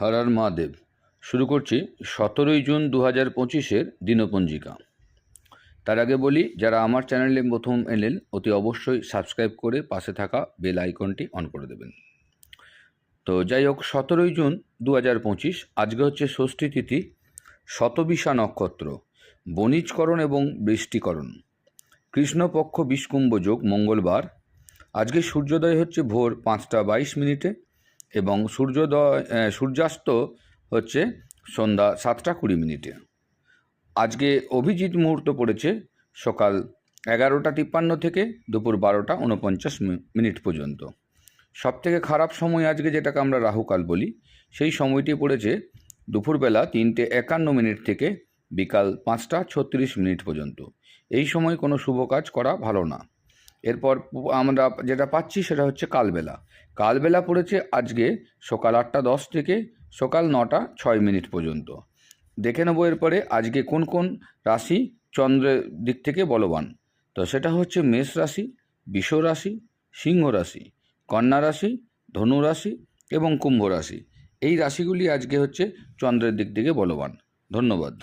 হরার মহাদেব। শুরু করছি সতেরোই জুন দু হাজার পঁচিশের দিনপঞ্জিকা। তার আগে বলি, যারা আমার চ্যানেলে প্রথম এলেন, অতি অবশ্যই সাবস্ক্রাইব করে পাশে থাকা বেল আইকনটি অন করে দেবেন। তো যাই হোক, সতেরোই জুন দু হাজার পঁচিশ, আজকে হচ্ছে ষষ্ঠী তিথি, শতবিশা নক্ষত্র, বণিজকরণ এবং বৃষ্টিকরণ। কৃষ্ণপক্ষ বিষ্কুম্ভ যোগ মঙ্গলবার। আজকে সূর্যোদয় হচ্ছে ভোর পাঁচটা বাইশ মিনিটে। এবং সূর্যোদয় সূর্যাস্ত হচ্ছে সন্ধ্যা সাতটা কুড়ি মিনিটে। আজকে অভিজিৎ মুহূর্ত পড়েছে সকাল এগারোটা তিপ্পান্ন থেকে দুপুর বারোটা উনপঞ্চাশ মিনিট পর্যন্ত। সবথেকে খারাপ সময় আজকে যেটাকে আমরা রাহুকাল বলি, সেই সময়টি পড়েছে দুপুরবেলা তিনটে একান্ন মিনিট থেকে বিকাল পাঁচটা ছত্রিশ মিনিট পর্যন্ত। এই সময় কোনো শুভ কাজ করা ভালো না। এরপর আমরা যেটা পাচ্ছি সেটা হচ্ছে কালবেলা। কালবেলা পড়েছে আজকে সকাল আটটা দশ থেকে সকাল নটা ছয় মিনিট পর্যন্ত। দেখে নেব এরপরে আজকে কোন কোন রাশি চন্দ্রের দিক থেকে বলবান। তো সেটা হচ্ছে মেষ রাশি, বিষ রাশি, সিংহ রাশি, কন্যা রাশি, ধনু রাশি এবং কুম্ভ রাশি। এই রাশিগুলি আজকে হচ্ছে চন্দ্রের দিক থেকে বলবান। ধন্যবাদ।